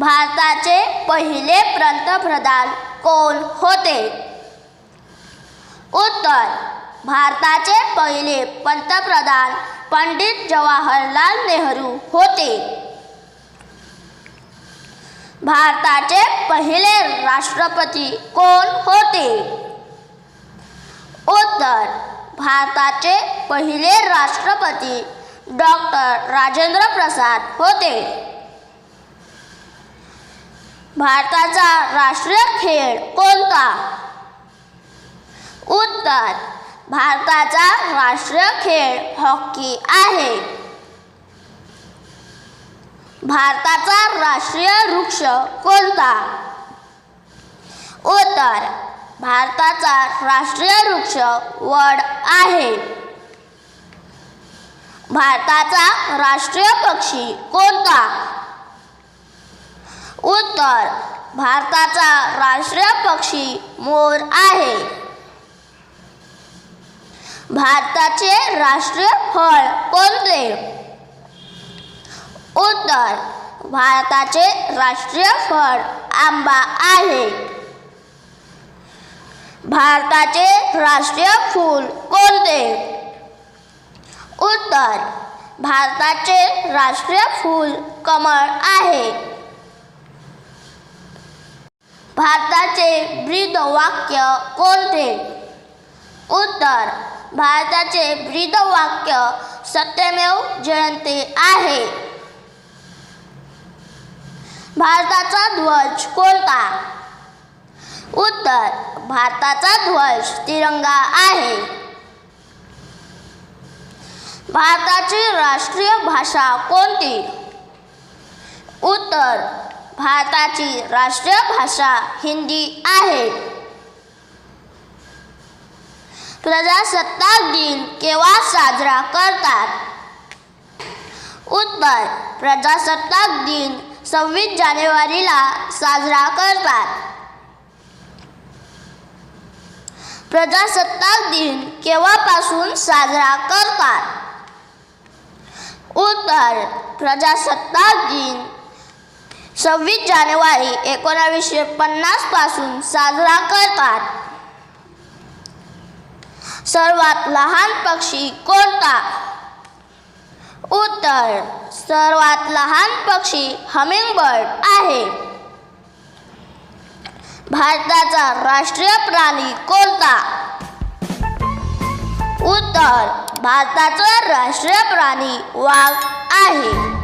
भारताचे पहिले पंतप्रधान कोण होते? उत्तर भारताचे पहिले पंतप्रधान पंडित जवाहरलाल नेहरू होते. भारताचे पहिले राष्ट्रपती कोण होते? उत्तर भारताचे पहिले राष्ट्रपती डॉक्टर राजेंद्र प्रसाद होते. भारताचा राष्ट्रीय खेळ कोणता? उत्तर भारताचा राष्ट्रीय खेळ हॉकी आहे. भारताचा राष्ट्रीय वृक्ष कोणता? उत्तर भारताचा राष्ट्रीय वृक्ष वड आहे. भारताचा राष्ट्रीय पक्षी कोणता? उत्तर. भारताचा राष्ट्रीय पक्षी मोर आहे. भारताचे राष्ट्रीय फळ कोणते? उत्तर. भारताचे राष्ट्रीय फळ आंबा आहे. भारताचे राष्ट्रीय फूल कोणते? उत्तर. भारताचे राष्ट्रीय फूल कमळ आहे. भारताचे ब्रीदवाक्य कोणते? उत्तर भारताचे ब्रीदवाक्य सत्यमेव जयंते आहे. भारताचा ध्वज कोणता? उत्तर भारताचा ध्वज तिरंगा आहे. भारताची राष्ट्रीय भाषा कोणती? उत्तर भारताची राष्ट्रीय भाषा हिंदी आहे. प्रजासत्ताक दिन केव्हा साजरा करतात? उत्तर प्रजासत्ताक दिन सव्वीस जानेवारीला साजरा करतात. प्रजासत्ताक दिन केव्हापासून साजरा करतात? उत्तर प्रजासत्ताक दिन सव्वीस जानेवारी एकोणावीसशे पन्नासपासून साजरा करतात. सर्वात लहान पक्षी कोणता? उत्तर सर्वात लहान पक्षी हमिंगबर्ड आहे. भारताचा राष्ट्रीय प्राणी कोणता? उत्तर भारताचा राष्ट्रीय प्राणी वाघ आहे.